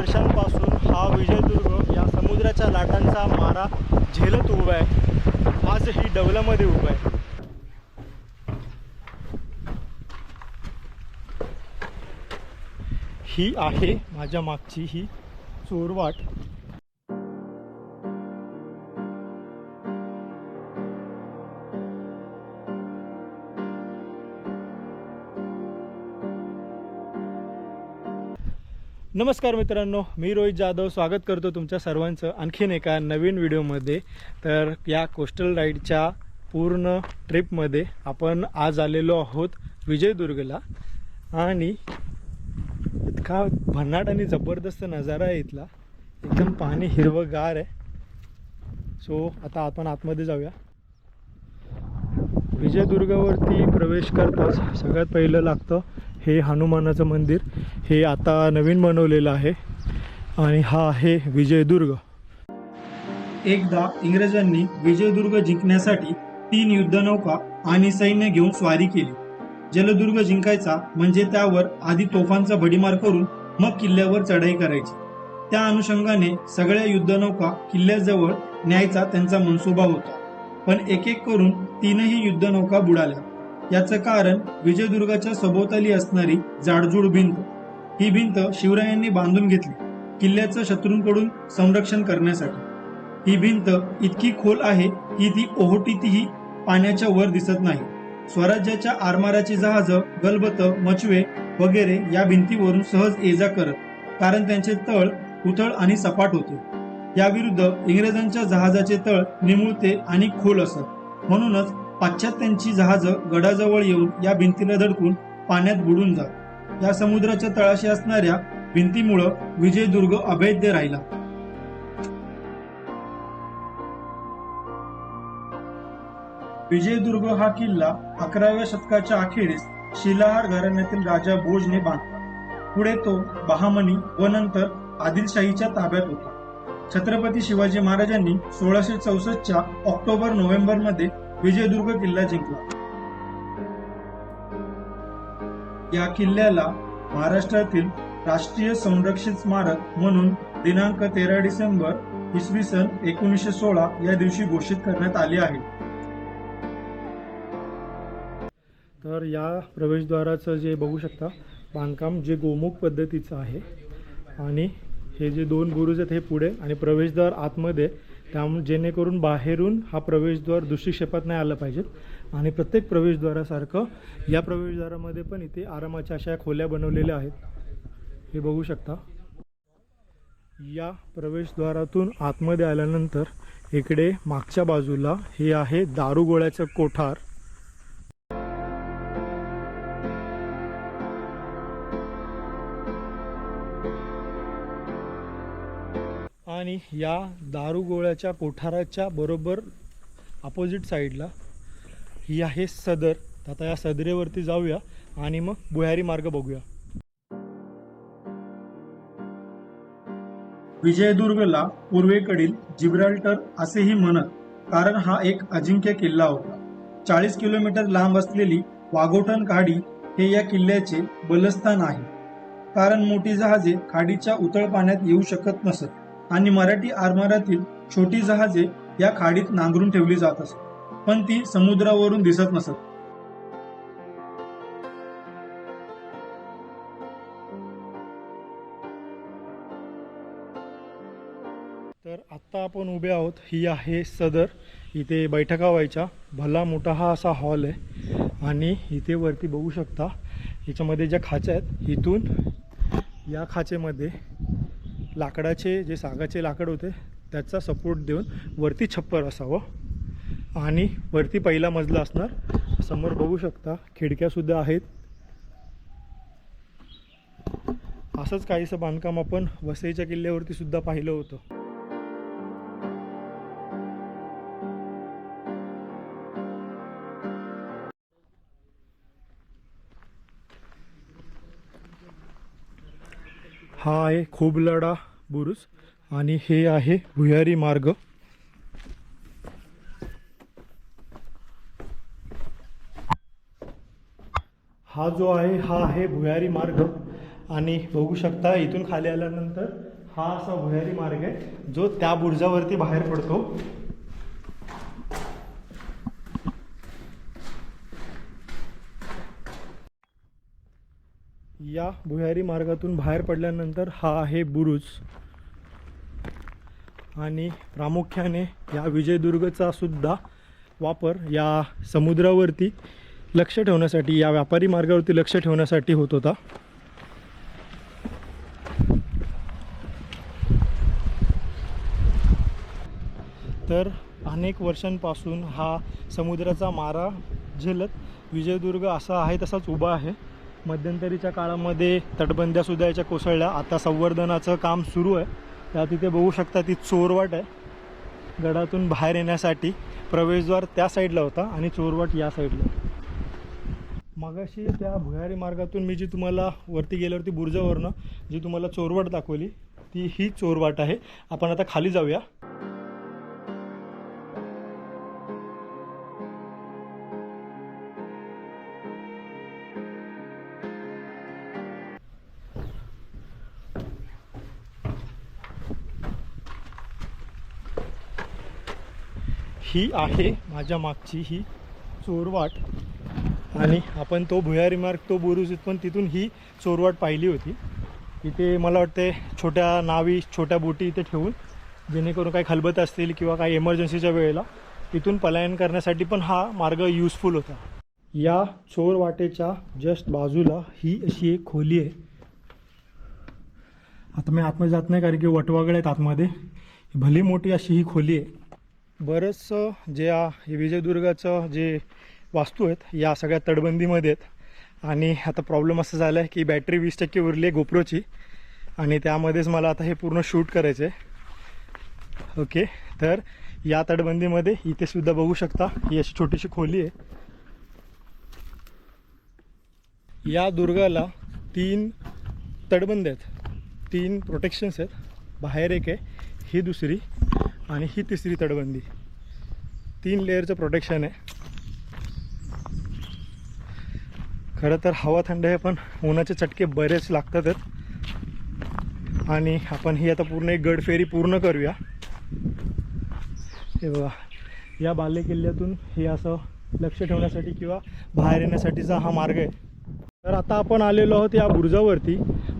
वर्षांपासून हा विजयदुर्ग या समुद्राच्या लाटांचा मारा झेलत उभा आहे. आज ही डवलामध्ये उभा आहे. ही आहे माझ्या मागची ही चोरवाट. नमस्कार मित्रांनो मी रोहित जाधव. स्वागत करतो तुमच्या सर्वांचं आणखीन एका नवीन व्हिडिओमध्ये. तर या कोस्टल राईडच्या पूर्ण ट्रिपमध्ये आपण आज आलेलो आहोत विजयदुर्गला. आणि इतका भन्नाट आणि जबरदस्त नजारा आहे इथला. एकदम पाणी हिरवंगार आहे. सो आता आपण आतमध्ये जाऊया. विजयदुर्गावरती प्रवेश करताच सगळ्यात पहिलं लागतं हे हनुमानाचं मंदिर. हे आता नवीन बनवलेलं आहे. आणि हा आहे विजयदुर्ग. एकदा इंग्रजांनी विजयदुर्ग जिंकण्यासाठी तीन युद्धनौका आणि सैन्य घेऊन स्वारी केली. जलदुर्ग जिंकायचा म्हणजे त्यावर आधी तोफांचा भडीमार करून मग किल्ल्यावर चढाई करायची. त्या अनुषंगाने सगळ्या युद्धनौका किल्ल्याजवळ न्यायचा त्यांचा मनसुबा होता. पण एक एक करून तीनही युद्धनौका बुडाल्या. याचं कारण विजयदुर्गाच्या सभोवताली असणारी जाडजूड भिंत. ही भिंत शिवरायांनी बांधून घेतली किल्ल्याचं शत्रूंकडून संरक्षण करण्यासाठी. ही भिंत इतकी खोल आहे की ती ओहोटीतही पाण्याच्या वर दिसत नाही. स्वराज्याच्या आरमाराची जहाज गलबत मचवे वगैरे या भिंतीवरून सहज ये जा करत कारण त्यांचे तळ उथळ आणि सपाट होते. याविरुद्ध इंग्रजांच्या जहाजाचे तळ निमुळते आणि खोल असत. म्हणूनच पाश्चात्यांची जहाज गडाजवळ येऊन या भिंतीला धडकून पाण्यात बुडून जात. या समुद्राच्या तळाशी असणाऱ्या भिंतीमुळं विजयदुर्ग अभेद्य राहिला. विजयदुर्ग हा किल्ला अकराव्या शतकाच्या अखेरीस शिलाहार घराण्यातील राजा भोजने बांधला. पुढे तो बहामनी व नंतर आदिलशाहीच्या ताब्यात होता. छत्रपती शिवाजी महाराजांनी सोळाशे चौसष्टच्या ऑक्टोबर नोव्हेंबरमध्ये विजयदुर्ग किल्ला जिंकला. या किल्ल्याला महाराष्ट्रातील राष्ट्रीय संरक्षित स्मारक म्हणून दिनांक तेरा डिसेंबर इसवी सन एकोणीसशे सोळा या दिवशी घोषित करण्यात आले आहे. तर या प्रवेशद्वाराचं जे बघू शकता बांधकाम जे गोमुख पद्धतीचं आहे आणि हे जे दोन बुरुज आहेत हे पुढे आणि प्रवेशद्वार आतमध्ये त्यामुळे जेणेकरून बाहेरून हा प्रवेशद्वार दृष्टिक्षेपात नाही आलं पाहिजेत. आणि प्रत्येक प्रवेशद्वारासारखं या प्रवेशद्वारामध्ये पण इथे आरामाच्या अशा खोल्या बनवलेल्या आहेत. हे बघू शकता. या प्रवेशद्वारातून आतमध्ये आल्यानंतर इकडे मागच्या बाजूला हे आहे दारुगोळ्याचं कोठार. ठिकाणी या दारुगोळ्याच्या कोठाराच्या बरोबर अपोजिट साईडला ही आहे सदर. आता या सदरेवरती जाऊया आणि मग बुहारी मार्ग बघूया. विजयदुर्गला पूर्वेकडील जिब्राल्टर असेही म्हणत कारण हा एक अजिंक्य किल्ला होता. चाळीस किलोमीटर लांब असलेली वाघोटण खाडी हे या किल्ल्याचे बलस्थान आहे. कारण मोठी जहाजे खाडीच्या उतळ पाण्यात येऊ शकत नसत. आणि मराठी आरमारातील छोटी जहाजे या खाडीत नांगरून ठेवली जात असत. पण ती समुद्रावरून दिसत नसत. तर आत्ता आपण उभे आहोत. ही आहे सदर. इथे बैठका व्हायच्या भला मोठा हा असा हॉल आहे. आणि इथे वरती बघू शकता. याच्यामध्ये ज्या खाच्या आहेत इथून या खाचेमध्ये लाकडाचे जे सागाचे लाकड होते त्याचा सपोर्ट देऊन वरती छप्पर असावं. आणि वरती पहिला मजला असणार. समोर बघू शकता खिडक्यासुद्धा आहेत. असंच काहीसं बांधकाम आपण वसईच्या किल्ल्यावरती सुद्धा पाहिलं होतं. हा आहे खोबलडा बुरुज आणि हे आहे भुयारी मार्ग. हा जो आहे हा आहे भुयारी मार्ग. आणि बघू शकता इथून खाली आल्यानंतर हा असा भुयारी मार्ग आहे जो त्या बुर्जावरती बाहेर पडतो. या भुयारी मार्गातून बाहेर पडल्यानंतर हा आहे बुरुज. आणि प्रामुख्याने या विजयदुर्गचा सुद्धा वापर या समुद्रावरती लक्ष ठेवण्यासाठी या व्यापारी मार्गावरती लक्ष ठेवण्यासाठी होत होता. तर अनेक वर्षांपासून हा समुद्राचा मारा झेलत विजयदुर्ग असा आहे तसाच उभा आहे. मध्यंतरीच्या काळामध्ये तटबंद्यासुद्धा याच्या कोसळल्या. आता संवर्धनाचं काम सुरू आहे. त्या तिथे बघू शकता ती चोरवाट आहे. गडातून बाहेर येण्यासाठी प्रवेशद्वार त्या साईडला होता आणि चोरवाट या साईडला. मगाशी त्या भुयारी मार्गातून मी जी तुम्हाला वरती गेल्यावरती बुर्जावरनं जी तुम्हाला चोरवाट दाखवली ती ही चोरवाट आहे. आपण आता खाली जाऊया. ही आहे माझ्या मागची ही चोरवाट. आणि आपण तो भुयारी मार्ग तो बुरुज पण तिथून ही चोरवाट पाहिली होती. इथे मला वाटते छोट्या नावी छोट्या बोटी इथे ठेवून जेणेकरून काही खलबत असतील किंवा काही एमर्जन्सीच्या वेळेला तिथून पलायन करण्यासाठी पण हा मार्ग युजफुल होता. या चोरवाटेच्या जस्ट बाजूला ही अशी एक खोली आहे. आता मी आतमध्ये जात नाही कारण की वटवागळ आहेत आतमध्ये. भली मोठी अशी ही खोली आहे. बरंचसं जे हे विजयदुर्गाचं जे वास्तू आहेत या सगळ्या तटबंदीमध्ये आहेत. आणि आता प्रॉब्लेम असं झाला आहे की बॅटरी वीस टक्के उरली आहे गोप्रोची. आणि त्यामध्येच मला आता हे पूर्ण शूट करायचं आहे ओके तर या तटबंदीमध्ये इथे सुद्धा बघू शकता ही अशी छोटीशी खोली आहे. या दुर्गाला तीन तटबंद आहेत. तीन प्रोटेक्शन्स आहेत. बाहेर एक आहे ही दुसरी. आणि ही तिसरी तटबंदी. तीन लेअरचं प्रोटेक्शन आहे. खरं तर हवा थंड आहे पण उन्हाचे चटके बरेच लागतातच आणि आपण ही आता पूर्ण एक गडफेरी पूर्ण करूया. हे बघा या बाले किल्ल्यातून हे असं लक्ष ठेवण्यासाठी किंवा बाहेर येण्यासाठीचा हा मार्ग आहे. तर आता आपण आलेलो आहोत या बुरुजावरती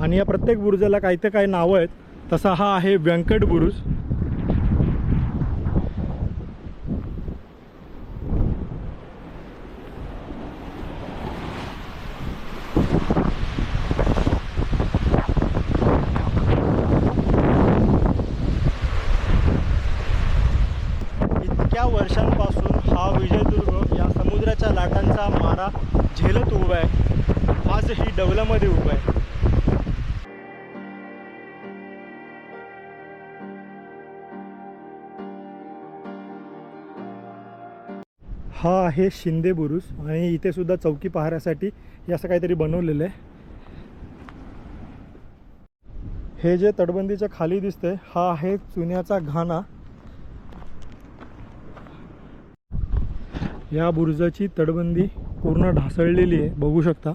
आणि या प्रत्येक बुरुजाला काही तर काही नावं आहेत. तसा हा आहे व्यंकट बुरुज इतक्या वर्षांपासून हा विजयदुर्ग या समुद्राच्या लाटांचा मारा झेलत उभा आहे. आजही डवलामध्ये उभा आहे. हा आहे शिंदे बुरुज आणि इथे सुद्धा चौकी पाहण्यासाठी असं काहीतरी बनवलेलं आहे. हे जे तटबंदीच्या खाली दिसतंय हा आहे चुन्याचा घाणा. या बुरुजाची तटबंदी पूर्ण ढासळलेली आहे. बघू शकता.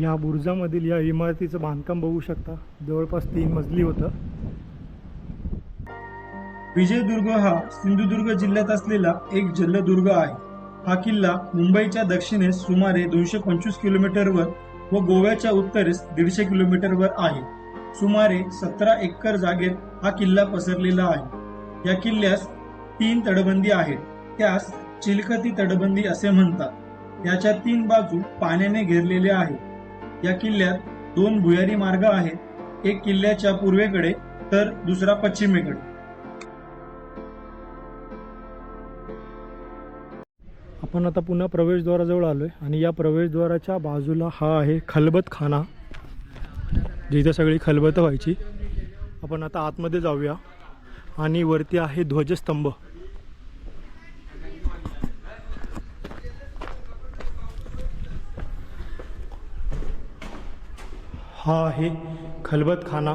या बुरुजामधील या इमारतीचं बांधकाम बघू शकता. जवळपास तीन मजली होतं. विजयदुर्ग हा सिंधुदुर्ग जिल्ह्यात असलेला एक जलदुर्ग आहे. हा किल्ला मुंबईच्या दक्षिणेस सुमारे दोनशे पंचवीस किलोमीटरवर व गोव्याच्या उत्तरेस दीडशे किलोमीटरवर आहे. सुमारे सतरा एकर जागेत हा किल्ला पसरलेला आहे. या किल्ल्यास तीन तटबंदी आहेत. त्यास चिलखती तटबंदी असे म्हणतात. याच्या तीन बाजू पाण्याने घेरलेल्या आहेत. या किल्ल्यात दोन भुयारी मार्ग आहेत. एक किल्ल्याच्या पूर्वेकडे तर दुसरा पश्चिमेकडे. आपण आता पुन्हा प्रवेशद्वाराजवळ आलो आहे आणि या प्रवेशद्वाराच्या बाजूला हा आहे खलबत खाना. जिथं सगळी खलबतं व्हायची. आपण आता आतमध्ये जाऊया. आणि वरती आहे ध्वजस्तंभ. हा आहे खलबत खाना.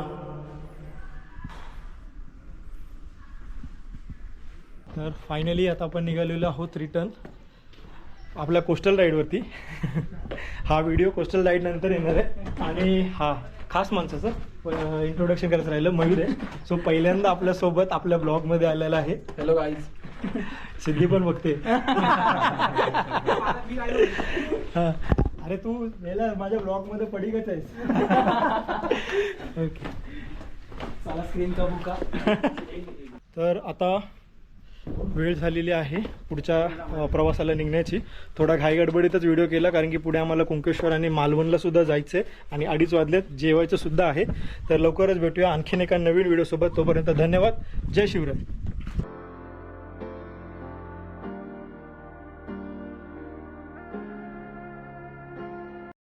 तर फायनली आता आपण निघालेलो आहोत रिटर्न आपल्या कोस्टल राईडवरती हा व्हिडिओ कोस्टल राईड नंतर येणार आहे. आणि हा खास माणसाचं इंट्रोडक्शन करायचं राहिलं मयूर आहे. सो पहिल्यांदा आपल्यासोबत आपल्या ब्लॉगमध्ये आलेला आहे. हॅलो गाईज सिद्धी पण बघते. हा. अरे तू याला माझ्या ब्लॉगमध्ये पडीकच आहेस. ओके चला स्क्रीन का? बुका तर आता वेळ झालेली आहे पुढच्या प्रवासाला निघण्याची. थोडा घाईगडबडीतच व्हिडिओ केला कारण की पुढे आम्हाला कुंकेश्वर आणि मालवणला सुद्धा जायचं आहे आणि अडीच वाजलेत जेवायचं सुद्धा आहे. तर लवकरच भेटूया आणखीन एका नवीन व्हिडिओसोबत तोपर्यंत धन्यवाद. जय शिवराय.